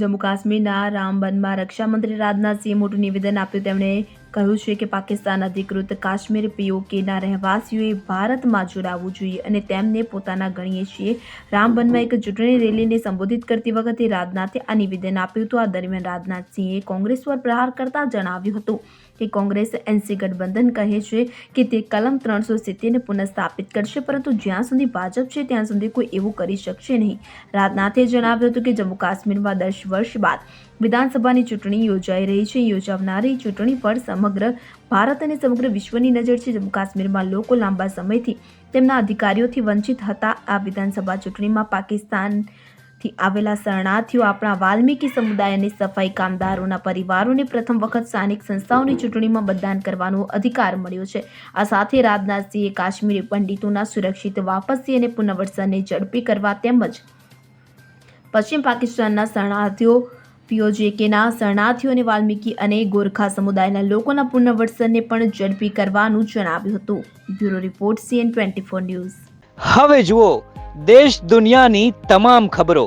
જમ્મુ કાશ્મીરના રામબનમાં રક્ષામંત્રી રાજનાથસિંહે મોટું નિવેદન આપ્યું. તેમણે કહ્યું છે કે પાકિસ્તાન અધિકૃત કાશ્મીર પીઓકેના રહેવાસીઓએ ભારતમાં જોડાવવું જોઈએ અને તેમને પોતાના ગણીએ છીએ. રામબનમાં એક ચૂંટણી રેલીને સંબોધિત કરતી વખતે રાજનાથે આ નિવેદન આપ્યું હતું. આ દરમિયાન રાજનાથસિંહે કોંગ્રેસ પર પ્રહાર કરતા જણાવ્યું હતું. કે કોંગ્રેસ એનસી ગઠબંધન કહે છે કે તે કલમ ત્રણસો સિત્તેરને પુનઃસ્થાપિત કરશે, પરંતુ જ્યાં સુધી ભાજપ છે, ત્યાં સુધી કોઈ એવું કરી શકશે નહીં. રાજનાથે જણાવ્યું હતું કે જમ્મુ કાશ્મીરમાં દસ વર્ષ બાદ વિધાનસભાની ચૂંટણી યોજાઈ રહી છે. યોજાનારી ચૂંટણી પર સમગ્ર ભારત અને સમગ્ર વિશ્વની નજર છે. જમ્મુ કાશ્મીરમાં લોકો લાંબા સમયથી તેમના અધિકારીઓથી વંચિત હતા. આ વિધાનસભા ચૂંટણીમાં પાકિસ્તાનથી આવેલા શરણાર્થીઓ આપણા વાલ્મીકી સમુદાય અને સફાઈ કામદારોના પરિવારોને પ્રથમ વખત સ્થાનિક સંસ્થાઓની ચૂંટણીમાં મતદાન કરવાનો અધિકાર મળ્યો છે. આ સાથે રાજનાથસિંહે કાશ્મીરી પંડિતોના સુરક્ષિત વાપસી અને પુનર્વસનને ઝડપી કરવા તેમજ પશ્ચિમ પાકિસ્તાનના શરણાર્થીઓ, પીઓજેકેના શરણાર્થીઓ અને વાલ્મીકી અને ગોરખા સમુદાયના લોકોના પુનર્વસનને પણ ઝડપી કરવાનું જણાવ્યું હતું. Bureau report CN twenty four news. હવે જુઓ, દેશ દુનિયાની તમામ ખબરો.